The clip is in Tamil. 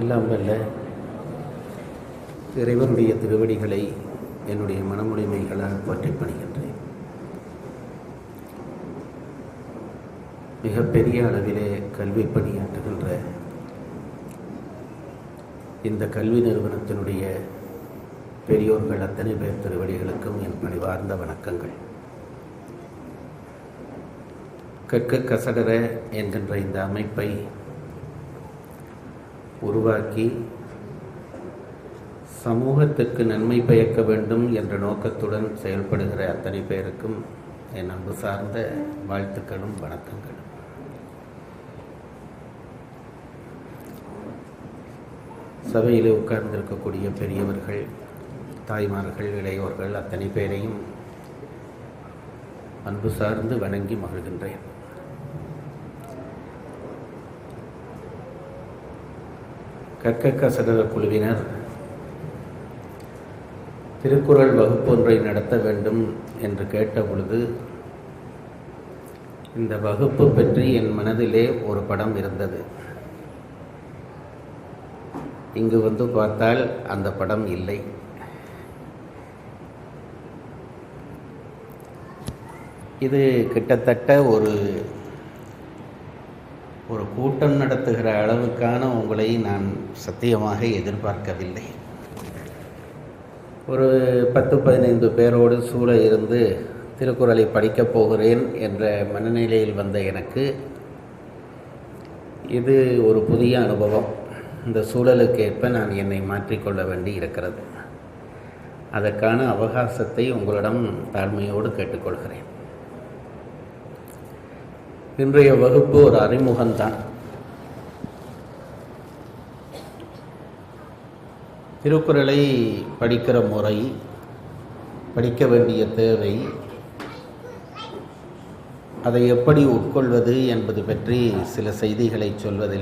எல்லாம் வல்ல இறைவனுடைய திருவடிகளை என்னுடைய மனமுடைமைகளால் போற்றி பணிகின்றேன். மிகப்பெரிய அளவிலே கல்வி பணியாற்றுகின்ற இந்த கல்வி நிறுவனத்தினுடைய பெரியோர்கள் அத்தனை பேர் திருவடிகளுக்கும் என் பணிவார்ந்த வணக்கங்கள். கற்க கசடர என்கின்ற இந்த அமைப்பை உருவாக்கி சமூகத்துக்கு நன்மை பயக்க வேண்டும் என்ற நோக்கத்துடன் செயல்படுகிற அத்தனை பேருக்கும் என் அன்பு சார்ந்த வாழ்த்துக்களும் வணக்கங்களும். சபையில் உட்கார்ந்திருக்கக்கூடிய பெரியவர்கள் தாய்மார்கள் இளையோர்கள் அத்தனை பேரையும் அன்பு சார்ந்து வணங்கி மகிழ்கின்றேன். கற்க கசடர குழுவினர் திருக்குறள் வகுப்பொன்றை நடத்த வேண்டும் என்று கேட்ட பொழுது இந்த வகுப்பு பற்றி என் மனதிலே ஒரு படம் இருந்தது. இங்கு வந்து பார்த்தால் அந்த படம் இல்லை. இது கிட்டத்தட்ட ஒரு ஒரு கூட்டம் நடத்துகிற அளவுக்கான உங்களை நான் சத்தியமாக எதிர்பார்க்கவில்லை. ஒரு பத்து பதினைந்து பேரோடு சூழ இருந்து திருக்குறளை படிக்கப் போகிறேன் என்ற மனநிலையில் வந்த எனக்கு இது ஒரு புதிய அனுபவம். இந்த சூழலுக்கேற்ப நான் என்னை மாற்றிக்கொள்ள வேண்டி இருக்கிறது. அதற்கான அவகாசத்தை உங்களிடம் தாழ்மையோடு கேட்டுக்கொள்கிறேன். இன்றைய வகுப்பு ஒரு அறிமுகம்தான். திருக்குறளை படிக்கிற முறை படிக்க வேண்டிய தேவை அதை எப்படி உட்கொள்வது என்பது பற்றி சில செய்திகளை சொல்வதில்